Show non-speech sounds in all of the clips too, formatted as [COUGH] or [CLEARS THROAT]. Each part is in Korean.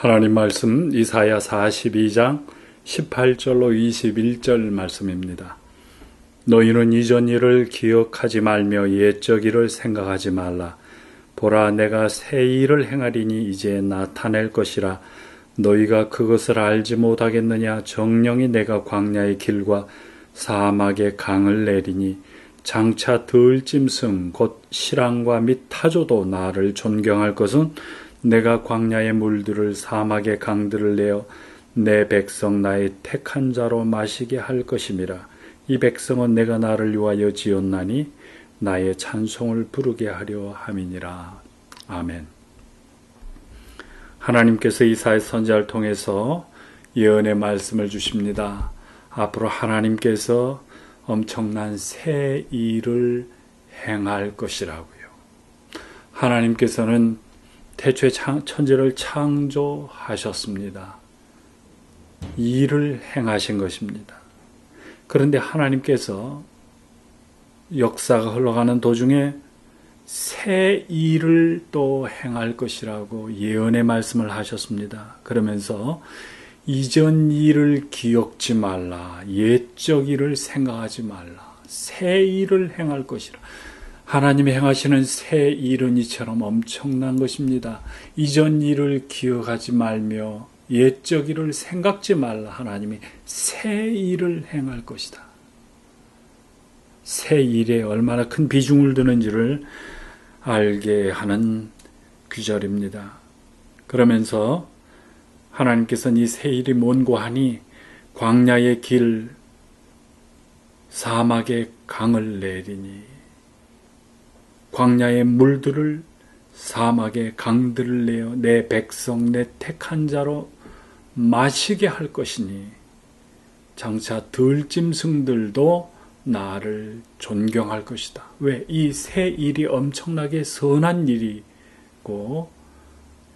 하나님 말씀 이사야 42장 18절로 21절 말씀입니다. 너희는 이전 일을 기억하지 말며 옛적 일을 생각하지 말라. 보라 내가 새 일을 행하리니 이제 나타낼 것이라. 너희가 그것을 알지 못하겠느냐 정령이 내가 광야의 길과 사막의 강을 내리니 장차 들짐승 곧 실랑과 및 타조도 나를 존경할 것은 내가 광야의 물들을 사막의 강들을 내어 내 백성 나의 택한 자로 마시게 할 것임이라. 이 백성은 내가 나를 위하여 지었나니 나의 찬송을 부르게 하려 함이니라. 아멘. 하나님께서 이사의 선지자를 통해서 예언의 말씀을 주십니다. 앞으로 하나님께서 엄청난 새 일을 행할 것이라고요. 하나님께서는 태초에 천지를 창조하셨습니다. 일을 행하신 것입니다. 그런데 하나님께서 역사가 흘러가는 도중에 새 일을 또 행할 것이라고 예언의 말씀을 하셨습니다. 그러면서 이전 일을 기억지 말라. 옛적 일을 생각하지 말라. 새 일을 행할 것이라. 하나님이 행하시는 새 일은 이처럼 엄청난 것입니다. 이전 일을 기억하지 말며 옛적 일을 생각지 말라. 하나님이 새 일을 행할 것이다. 새 일에 얼마나 큰 비중을 두는지를 알게 하는 규절입니다. 그러면서 하나님께서는 이 새 일이 뭔고 하니 광야의 길, 사막의 강을 내리니 광야의 물들을 사막의 강들을 내어 내 백성 내 택한 자로 마시게 할 것이니 장차 들짐승들도 나를 존경할 것이다. 왜? 이새 일이 엄청나게 선한 일이고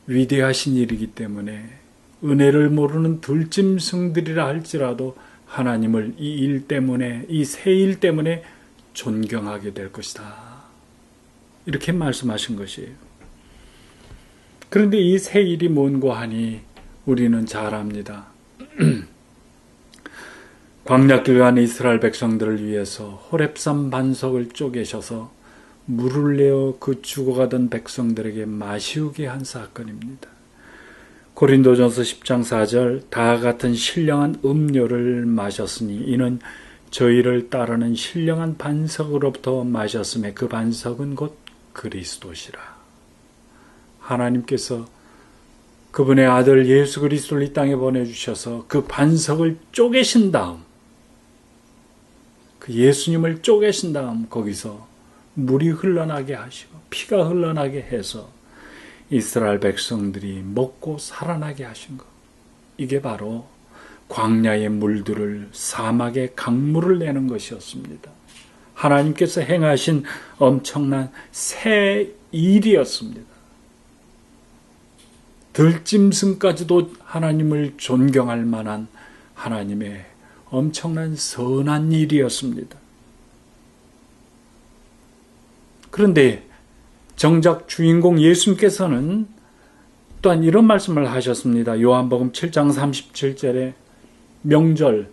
위대하신 일이기 때문에 은혜를 모르는 들짐승들이라 할지라도 하나님을 이 일 때문에 이새일 때문에 존경하게 될 것이다. 이렇게 말씀하신 것이에요. 그런데 이새 일이 뭔고 하니 우리는 잘 압니다. [CLEARS THROAT] 광약길 간 이스라엘 백성들을 위해서 호랩산 반석을 쪼개셔서 물을 내어 그 죽어가던 백성들에게 마시우게 한 사건입니다. 고린도전서 10장 4절 다 같은 신령한 음료를 마셨으니 이는 저희를 따르는 신령한 반석으로부터 마셨음에 그 반석은 곧 그리스도시라. 하나님께서 그분의 아들 예수 그리스도를 이 땅에 보내주셔서 그 반석을 쪼개신 다음, 그 예수님을 쪼개신 다음 거기서 물이 흘러나게 하시고 피가 흘러나게 해서 이스라엘 백성들이 먹고 살아나게 하신 것. 이게 바로 광야의 물들을 사막의 강물을 내는 것이었습니다. 하나님께서 행하신 엄청난 새 일이었습니다. 들짐승까지도 하나님을 존경할 만한 하나님의 엄청난 선한 일이었습니다. 그런데 정작 주인공 예수님께서는 또한 이런 말씀을 하셨습니다. 요한복음 7장 37절에 명절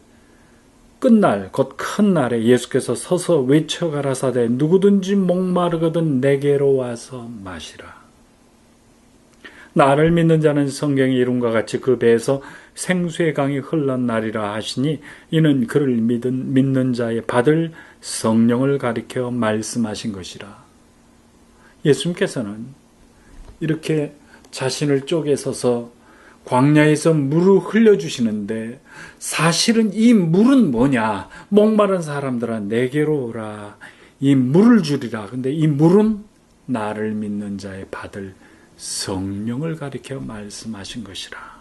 끝날 곧 큰 날에 예수께서 서서 외쳐 가라사대 누구든지 목마르거든 내게로 와서 마시라. 나를 믿는 자는 성경의 이름과 같이 그 배에서 생수의 강이 흘러나리라 하시니 이는 그를 믿은 믿는 자의 받을 성령을 가리켜 말씀하신 것이라. 예수님께서는 이렇게 자신을 쪼개서서 광야에서 물을 흘려주시는데 사실은 이 물은 뭐냐? 목마른 사람들아 내게로 오라. 이 물을 주리라. 근데 이 물은 나를 믿는 자의 받을 성령을 가리켜 말씀하신 것이라.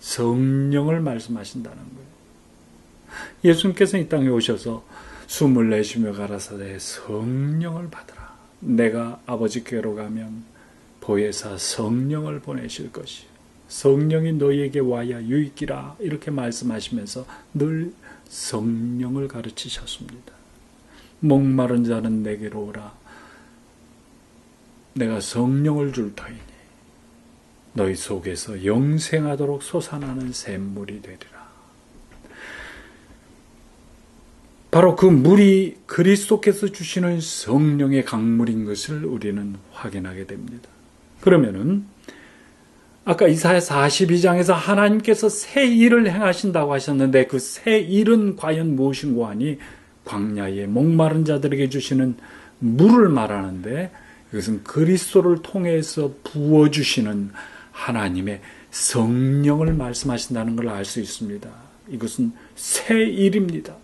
성령을 말씀하신다는 거예요. 예수님께서 이 땅에 오셔서 숨을 내쉬며 가라사대 성령을 받으라. 내가 아버지께로 가면 보혜사 성령을 보내실 것이요. 성령이 너희에게 와야 유익이라 이렇게 말씀하시면서 늘 성령을 가르치셨습니다. 목마른 자는 내게로 오라. 내가 성령을 줄 터이니 너희 속에서 영생하도록 솟아나는 샘물이 되리라. 바로 그 물이 그리스도께서 주시는 성령의 강물인 것을 우리는 확인하게 됩니다. 그러면은 아까 이사야 42장에서 하나님께서 새 일을 행하신다고 하셨는데 그 새 일은 과연 무엇인고 하니 광야에 목마른 자들에게 주시는 물을 말하는데 이것은 그리스도를 통해서 부어 주시는 하나님의 성령을 말씀하신다는 걸 알 수 있습니다. 이것은 새 일입니다.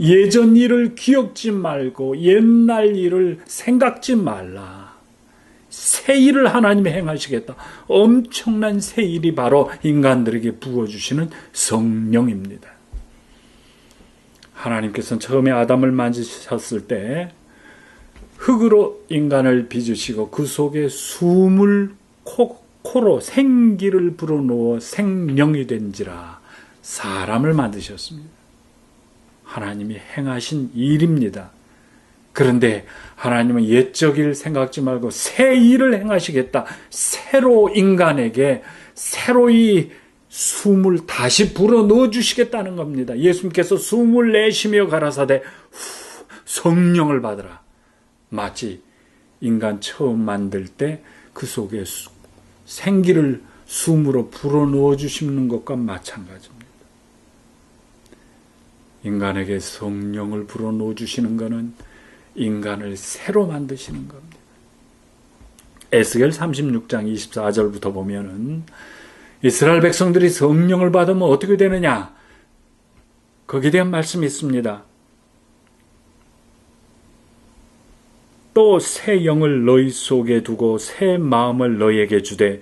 예전 일을 기억지 말고 옛날 일을 생각지 말라. 새 일을 하나님이 행하시겠다. 엄청난 새 일이 바로 인간들에게 부어주시는 성령입니다. 하나님께서는 처음에 아담을 만지셨을 때 흙으로 인간을 빚으시고 그 속에 숨을 코, 코로 생기를 불어넣어 생명이 된지라 사람을 만드셨습니다. 하나님이 행하신 일입니다. 그런데 하나님은 옛적 일 생각지 말고 새 일을 행하시겠다. 새로 인간에게 새로이 숨을 다시 불어 넣어 주시겠다는 겁니다. 예수님께서 숨을 내쉬며 가라사대 후, 성령을 받으라. 마치 인간 처음 만들 때 그 속에 생기를 숨으로 불어 넣어 주시는 것과 마찬가지입니다. 인간에게 성령을 불어 넣어 주시는 것은 인간을 새로 만드시는 겁니다. 에스겔 36장 24절부터 보면은 이스라엘 백성들이 성령을 받으면 어떻게 되느냐? 거기에 대한 말씀이 있습니다. 또 새 영을 너희 속에 두고 새 마음을 너희에게 주되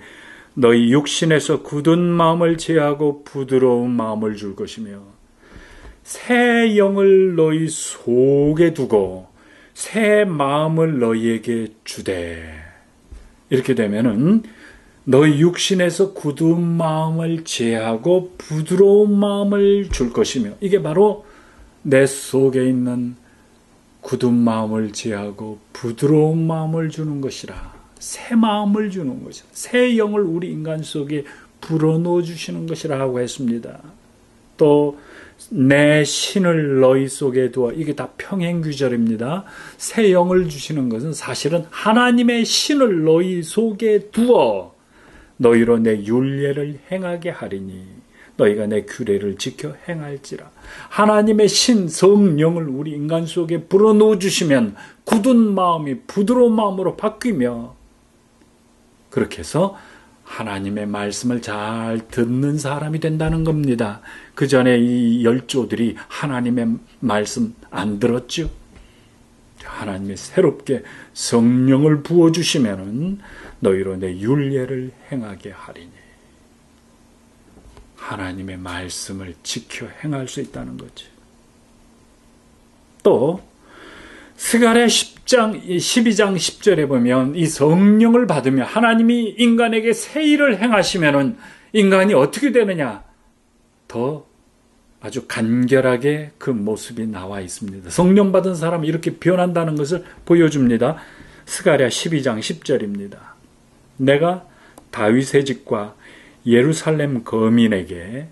너희 육신에서 굳은 마음을 제하고 부드러운 마음을 줄 것이며 새 영을 너희 속에 두고 새 마음을 너희에게 주되 이렇게 되면은 너희 육신에서 굳은 마음을 제하고 부드러운 마음을 줄 것이며 이게 바로 내 속에 있는 굳은 마음을 제하고 부드러운 마음을 주는 것이라 새 마음을 주는 것이다. 새 영을 우리 인간 속에 불어넣어 주시는 것이라 하고 했습니다. 또 내 신을 너희 속에 두어 이게 다 평행 규절입니다. 새 영을 주시는 것은 사실은 하나님의 신을 너희 속에 두어 너희로 내 율례를 행하게 하리니 너희가 내 규례를 지켜 행할지라. 하나님의 신 성령을 우리 인간 속에 불어넣어 주시면 굳은 마음이 부드러운 마음으로 바뀌며 그렇게 해서 하나님의 말씀을 잘 듣는 사람이 된다는 겁니다. 그 전에 이 열조들이 하나님의 말씀 안 들었죠. 하나님이 새롭게 성령을 부어주시면은 너희로 내 율례를 행하게 하리니. 하나님의 말씀을 지켜 행할 수 있다는 거지. 또 스가랴 10장 12장 10절에 보면 이 성령을 받으며 하나님이 인간에게 새 일을 행하시면은 인간이 어떻게 되느냐? 더 아주 간결하게 그 모습이 나와 있습니다. 성령 받은 사람이 이렇게 변한다는 것을 보여줍니다. 스가랴 12장 10절입니다. 내가 다윗의 집과 예루살렘 거민에게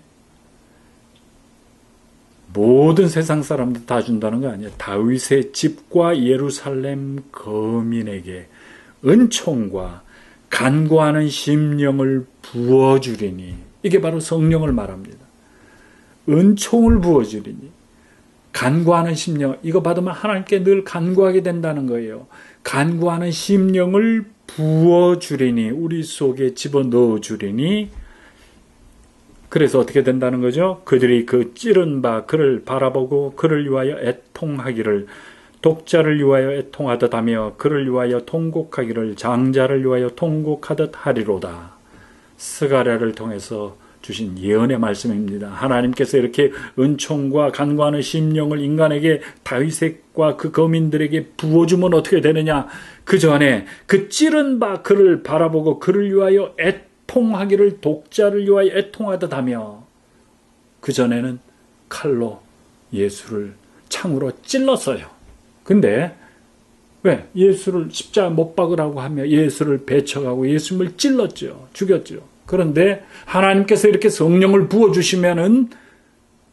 모든 세상 사람들 다 준다는 거 아니에요. 다윗의 집과 예루살렘 거민에게 은총과 간구하는 심령을 부어주리니 이게 바로 성령을 말합니다. 은총을 부어주리니 간구하는 심령 이거 받으면 하나님께 늘 간구하게 된다는 거예요. 간구하는 심령을 부어주리니 우리 속에 집어넣어 주리니 그래서 어떻게 된다는 거죠? 그들이 그 찌른 바 그를 바라보고 그를 위하여 애통하기를 독자를 위하여 애통하듯 하며 그를 위하여 통곡하기를 장자를 위하여 통곡하듯 하리로다. 스가랴를 통해서 주신 예언의 말씀입니다. 하나님께서 이렇게 은총과 간과하는 심령을 인간에게 다윗과 그 거민들에게 부어주면 어떻게 되느냐? 그 전에 그 찌른 바 그를 바라보고 그를 위하여 애 애통하기를 독자를 위하여 애통하듯 하며 그 전에는 칼로 예수를 창으로 찔렀어요. 근데 왜? 예수를 십자가 못 박으라고 하며 예수를 배척하고 예수님을 찔렀죠. 죽였죠. 그런데 하나님께서 이렇게 성령을 부어 주시면은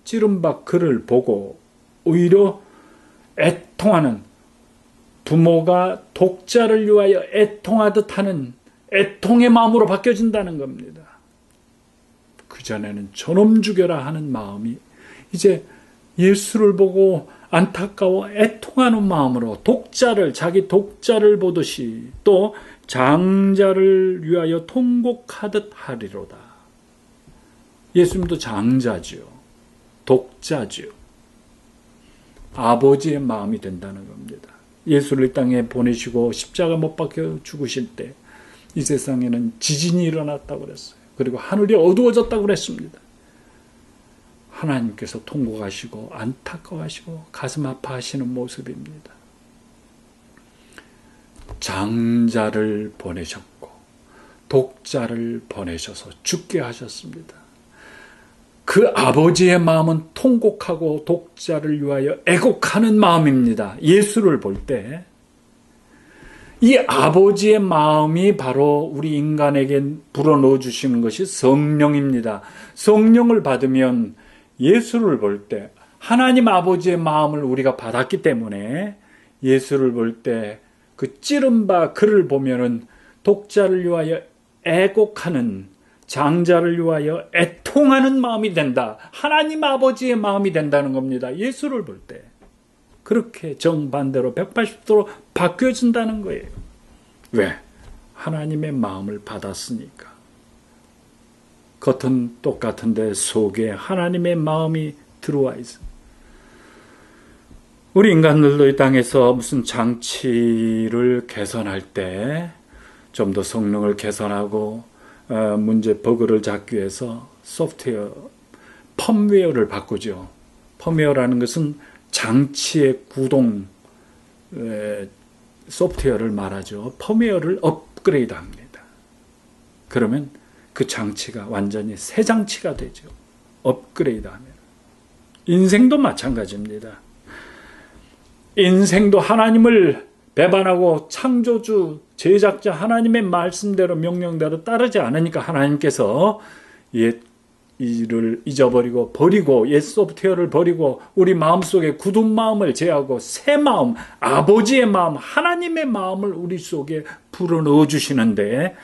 찌른 바 그를 보고 오히려 애통하는 부모가 독자를 위하여 애통하듯 하는 애통의 마음으로 바뀌어진다는 겁니다. 그전에는 저놈 죽여라 하는 마음이 이제 예수를 보고 안타까워 애통하는 마음으로 독자를 자기 독자를 보듯이 또 장자를 위하여 통곡하듯 하리로다. 예수님도 장자지요. 독자지요. 아버지의 마음이 된다는 겁니다. 예수를 땅에 보내시고 십자가 못 박혀 죽으실 때 이 세상에는 지진이 일어났다고 그랬어요. 그리고 하늘이 어두워졌다고 그랬습니다. 하나님께서 통곡하시고 안타까워하시고 가슴 아파하시는 모습입니다. 장자를 보내셨고 독자를 보내셔서 죽게 하셨습니다. 그 아버지의 마음은 통곡하고 독자를 위하여 애곡하는 마음입니다. 예수를 볼 때 이 아버지의 마음이 바로 우리 인간에게 불어넣어 주시는 것이 성령입니다. 성령을 받으면 예수를 볼 때 하나님 아버지의 마음을 우리가 받았기 때문에 예수를 볼 때 그 찌른 바 그를 보면은 독자를 위하여 애곡하는 장자를 위하여 애통하는 마음이 된다. 하나님 아버지의 마음이 된다는 겁니다. 예수를 볼 때. 그렇게 정반대로 180도로 바뀌어진다는 거예요. 왜? 하나님의 마음을 받았으니까. 겉은 똑같은데 속에 하나님의 마음이 들어와 있어. 우리 인간들도 이 땅에서 무슨 장치를 개선할 때 좀 더 성능을 개선하고 어, 문제 버그를 잡기 위해서 소프트웨어 펌웨어를 바꾸죠. 펌웨어라는 것은 장치의 구동 소프트웨어를 말하죠. 펌웨어를 업그레이드 합니다. 그러면 그 장치가 완전히 새 장치가 되죠. 업그레이드 하면. 인생도 마찬가지입니다. 인생도 하나님을 배반하고 창조주, 제작자 하나님의 말씀대로 명령대로 따르지 않으니까 하나님께서 옛 일을 잊어버리고 버리고 옛 소프트웨어를 버리고 우리 마음속에 굳은 마음을 제하고 새 마음, 아버지의 마음, 하나님의 마음을 우리 속에 불어넣어 주시는데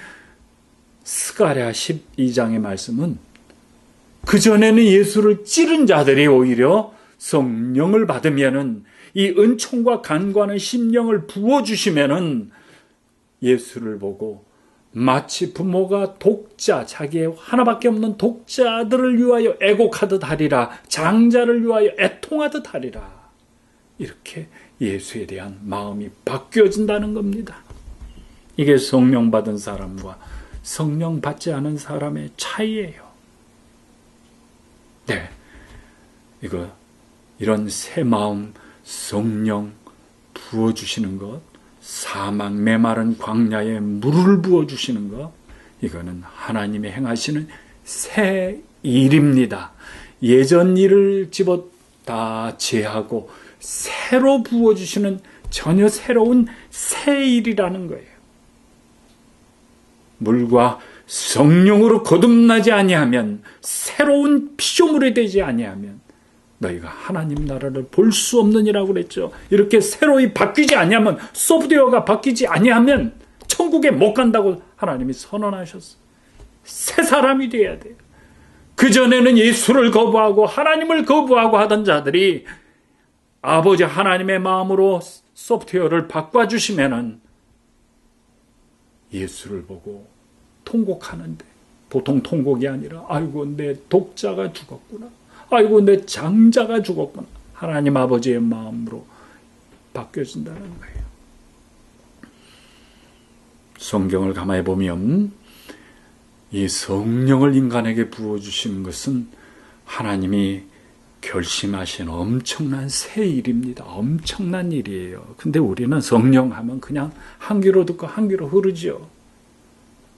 스가랴 12장의 말씀은 그전에는 예수를 찌른 자들이 오히려 성령을 받으면은 이 은총과 간과는 심령을 부어 주시면은 예수를 보고 마치 부모가 독자, 자기의 하나밖에 없는 독자들을 위하여 애곡하듯 하리라, 장자를 위하여 애통하듯 하리라. 이렇게 예수에 대한 마음이 바뀌어진다는 겁니다. 이게 성령 받은 사람과 성령 받지 않은 사람의 차이예요. 네. 이거, 이런 새 마음, 성령 부어 주시는 것, 사막 메마른 광야에 물을 부어 주시는 것, 이거는 하나님의 행하시는 새 일입니다. 예전 일을 집어 다 제하고 새로 부어 주시는 전혀 새로운 새 일이라는 거예요. 물과 성령으로 거듭나지 아니하면 새로운 피조물이 되지 아니하면 너희가 하나님 나라를 볼 수 없느니라고 그랬죠. 이렇게 새로이 바뀌지 아니하면 소프트웨어가 바뀌지 아니하면 천국에 못 간다고 하나님이 선언하셨어. 새 사람이 돼야 돼요. 그 전에는 예수를 거부하고 하나님을 거부하고 하던 자들이 아버지 하나님의 마음으로 소프트웨어를 바꿔 주시면은 예수를 보고 통곡하는데 보통 통곡이 아니라 아이고 내 독자가 죽었구나. 아이고 내 장자가 죽었구나. 하나님 아버지의 마음으로 바뀌어진다는 거예요. 성경을 가만히 보면 이 성령을 인간에게 부어주시는 것은 하나님이 결심하신 엄청난 새 일입니다. 엄청난 일이에요. 근데 우리는 성령 하면 그냥 한 귀로 듣고 한 귀로 흐르지요.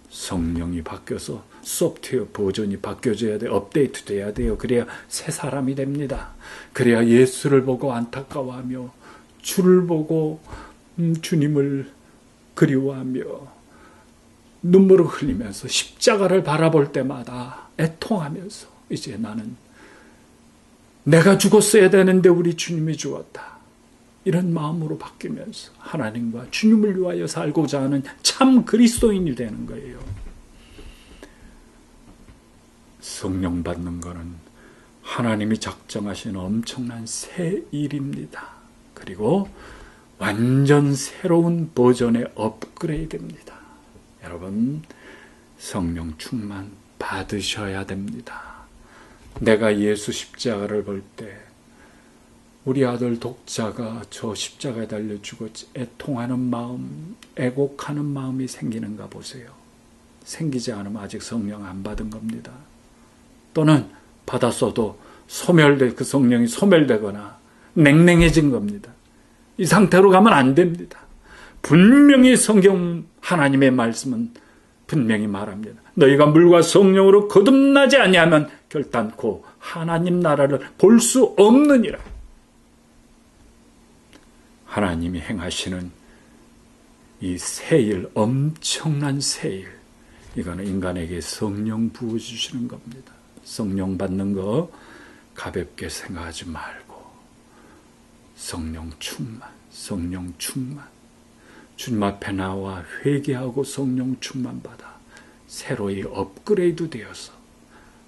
성령이 바뀌어서 소프트웨어 버전이 바뀌어져야 돼, 업데이트 돼야 돼요. 그래야 새 사람이 됩니다. 그래야 예수를 보고 안타까워하며 주를 보고 음, 주님을 그리워하며 눈물을 흘리면서 십자가를 바라볼 때마다 애통하면서 이제 나는 내가 죽었어야 되는데 우리 주님이 죽었다. 이런 마음으로 바뀌면서 하나님과 주님을 위하여 살고자 하는 참 그리스도인이 되는 거예요. 성령 받는 것은 하나님이 작정하신 엄청난 새 일입니다. 그리고 완전 새로운 버전의 업그레이드입니다. 여러분, 성령 충만 받으셔야 됩니다. 내가 예수 십자가를 볼 때, 우리 아들 독자가 저 십자가에 달려 죽어 애통하는 마음, 애곡하는 마음이 생기는가 보세요. 생기지 않으면 아직 성령 안 받은 겁니다. 또는 받았어도 소멸돼, 그 성령이 소멸되거나 냉랭해진 겁니다. 이 상태로 가면 안 됩니다. 분명히 성경 하나님의 말씀은 분명히 말합니다. 너희가 물과 성령으로 거듭나지 아니하면 결단코 하나님 나라를 볼 수 없느니라. 하나님이 행하시는 이 새일, 엄청난 새일, 이거는 인간에게 성령 부어주시는 겁니다. 성령 받는 거 가볍게 생각하지 말고, 성령 충만, 성령 충만. 주님 앞에 나와 회개하고 성령 충만 받아 새로이 업그레이드 되어서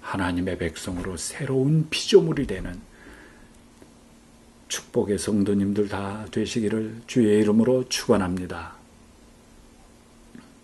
하나님의 백성으로 새로운 피조물이 되는 축복의 성도님들 다 되시기를 주의 이름으로 축원합니다.